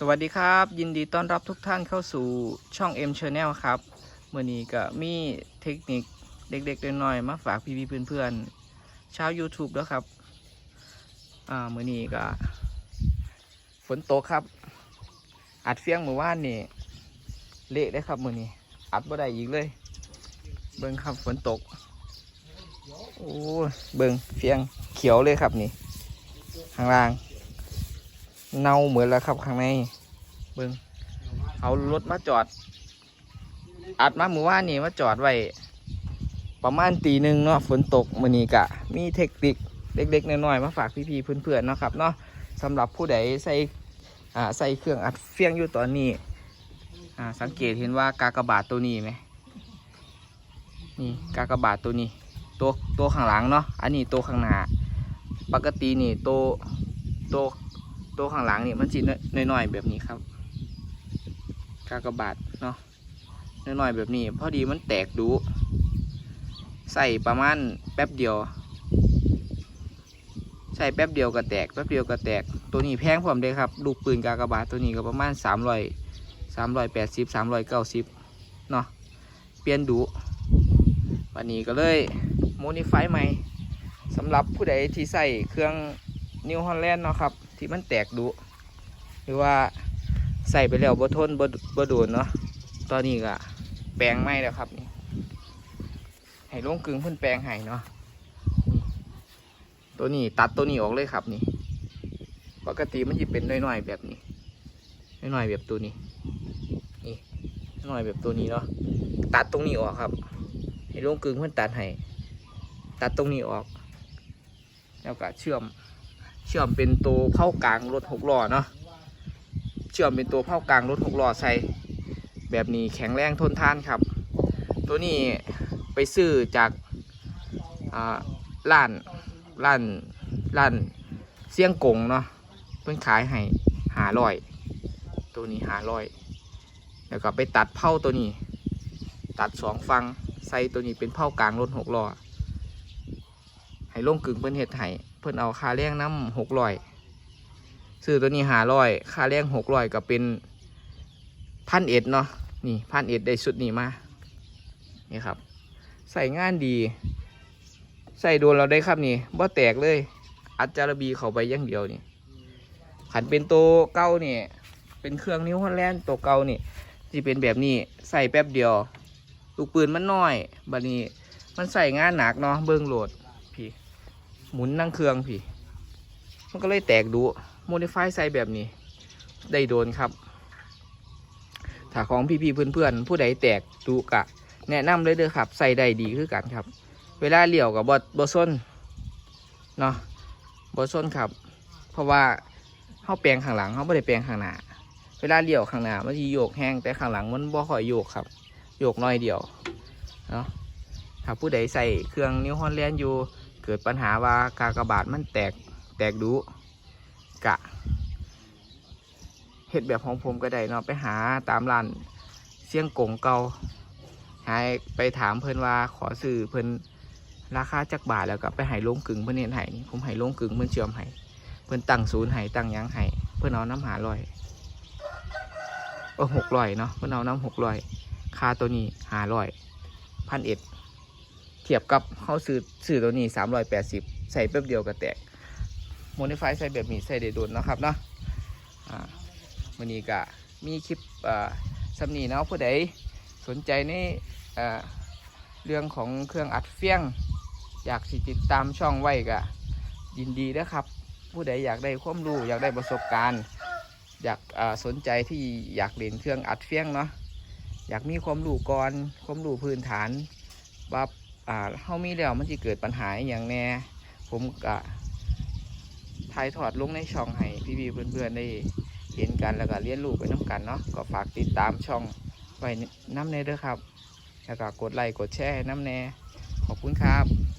สวัสดีครับ ยินดีต้อนรับทุกท่านเข้าสู่ช่อง M Channel ครับเมื่อนี้ก็มีเทคนิคเด็กๆน้อยๆมาฝากพี่ๆเพื่อนๆชาว YouTube แล้วครับอ่าเมื่อนี้ก็ฝนตกครับ อัดเฟียงเมื่อวานนี่เละได้ครับเมื่อนี้ อัดบ่ได้อีกเลย เบิ่งครับฝนตกโอ้เบิ่งเฟียงเขียวเลยครับนี่ข้างล่าง เน่าเหมือนแล้วครับข้างในเบิ้งเอารถมาจอด อัดมาเมื่อวานนี่มาจอดไว้ประมาณตีหนึ่งเนาะฝนตกมือนี้กะ มีเทคนิคเล็กๆน้อยๆมาฝากพี่ๆเพื่อนๆเนาะครับเนาะสำหรับผู้ใดใส่ใส่เครื่องอัดเฟียงอยู่ตอนนี้สังเกตเห็นว่ากากบาทตัวนี้ไหมนี่กากบาทตัวนี้ตัวตัวข้างหลังเนาะอันนี้ตัวข้างหน้าปกตินี่ตัวตัว ตัวข้างหลังนี่มันจีน้อยๆแบบนี้ครับกากบาทเนาะน้อยๆแบบนี้ พอดีมันแตกดูใส่ประมาณแป๊บเดียว ใส่แป๊บเดียวก็แตกแป๊บเดียวก็แตกตัวนี้แพงพร้อมเลยครับลูกปืนกากบาทตัวนี้ก็ประมาณสามร้อยสามร้อยแปดสิบสามร้อยเก้าสิบเนาะเปลี่ยนดูวันนี้ก็เลยโมนิฟายใหม่สำหรับผู้ใดที่ใส่เครื่องนิวฮอลแลนด์เนาะครับ ที่มันแตกดุหรือว่าใส่ไปแล้วบ่ทนบ่บ่โดนเนาะตอนนี้ก็แปลงไม่แล้วครับนี่ให้ลงกึ่งเพิ่นแปลงให้เนาะตัวนี้ตัดตัวนี้ออกเลยครับนี่ ปกติมันจะเป็นน้อยๆแบบนี้น้อยๆแบบตัวนี้ นี่น้อยแบบตัวนี้เนาะตัดตรงนี้ออกครับ ให้ลงกึ่งเพิ่นตัดให้ตัดตรงนี้ออก แล้วก็เชื่อม เชื่อมเป็นตัวเผากลางรถหกล้อเนาะเชื่อมเป็นตัวเผากลางรถหกล้อใส่แบบนี้แข็งแรงทนทานครับ ตัวนี้ไปซื้อจากอ่าร้านร้านร้านเสี่ยงกงเนาะเพิ่นขายให้หาร้อย ตัวนี้หาร้อยแล้วก็ไปตัดเผาตัวนี้ ตัดสองฟังใส่ตัวนี้เป็นเผากลางรถหกล้อให้ลงกึ่งเพิ่นเฮ็ดให้ เพิ่นเอาค่าแรงน้ำหกร้อยซื้อตัวนี้หาร้อยค่าแรงหกร้อยก็เป็นพันเอ็ดเนาะนี่พันเอ็ดได้สุดนี้มานี่ครับ ใส่งานดี ใส่โดนเราได้ครับนี่บ่แตกเลย อัดจารบีเข้าไปอย่างเดียวนี่ขันเป็นตัวเก่านี่เป็นเครื่องนิ้วฮอลแลนด์ตัวเก่านี่ที่เป็นแบบนี้ใส่แป๊บเดียวลูกปืนมันน้อยบัดนี้มันใส่งานหนักเนาะเบิ้งโหลดพี่ หมุนนั่งเครื่องพี่ มันก็เลยแตกดูโมดิฟายใส่แบบนี้ ได้โดนครับถ้าของพี่ๆเพื่อนๆ ผู้ใดแตกดูกะ แนะนำเลยเด้อครับ ใส่ได้ดีคือกันครับ เวลาเหลี้ยวกับบอบส้นเนาะบอส้นครับ เพราะว่าเขาแปลงข้างหลังเขาไม่ได้แปลงข้างหน้าเวลาเหลี้ยวข้างหน้ามันจะโยกแห้งแต่ข้างหลังมันบ่ค่อยโยกครับโยกน้อยเดียวเนาะถ้าผู้ใดใส่เครื่องนิ้วฮอนแลนด์อยู่ เกิดปัญหาว่ากากบาทมันแตกแตกดูกะเห็ดแบบของผมก็ได้เนาะไปหาตามร้านเสี่ยงกงเกาหายไปถามเพิ่นว่าขอซื้อเพิ่นราคาจักบาทแล้วก็ไปให้ลงกึ่งเพิ่นเห็นให้นี่ผมให้ลงกึ่งเพิ่นเชื่อมให้เพิ่นตั้งศูนย์ให้ตั้งยังให้เพิ่นเอาน้ำหาลอยเออหกร้อยเนาะเพิ่นเอาน้ำหกร้อย ค่าตัวนี้หาร้อยพันเอ็ด ทียบกับเขาซื้อซื้อตัวนี้สามร้อยแปดสิบใส่แป๊บเดียวก็แตกโมดิฟายใส่แบบนี้ใส่ได้โดนนะครับเนาะวันนี้ก็มีคลิปสำนีเนาะผู้ใดสนใจในเรื่องของเครื่องอัดเฟี้ยง อยากสิติดตามช่องไว้ก็ยินดีนะครับ ผู้ใดอยากได้ความรู้อยากได้ประสบการณ์ อยากสนใจที่อยากเรียนเครื่องอัดเฟี้ยงเนาะอยากมีความรู้ก่อนความรู้พื้นฐานว่า อ่าเฮามีแล้วมันจะเกิดปัญหาอย่างแน่ผมก็ถ่ายทอดลงในช่องให้พี่ๆเพื่อนๆได้เห็นกันแล้วก็เรียนรู้ไปน้กันเนาะก็ฝากติดตามช่องไว้น้ำเนเด้อครับ แล้วก็กดไลค์กดแชร์น้ำแน่ขอบคุณครับ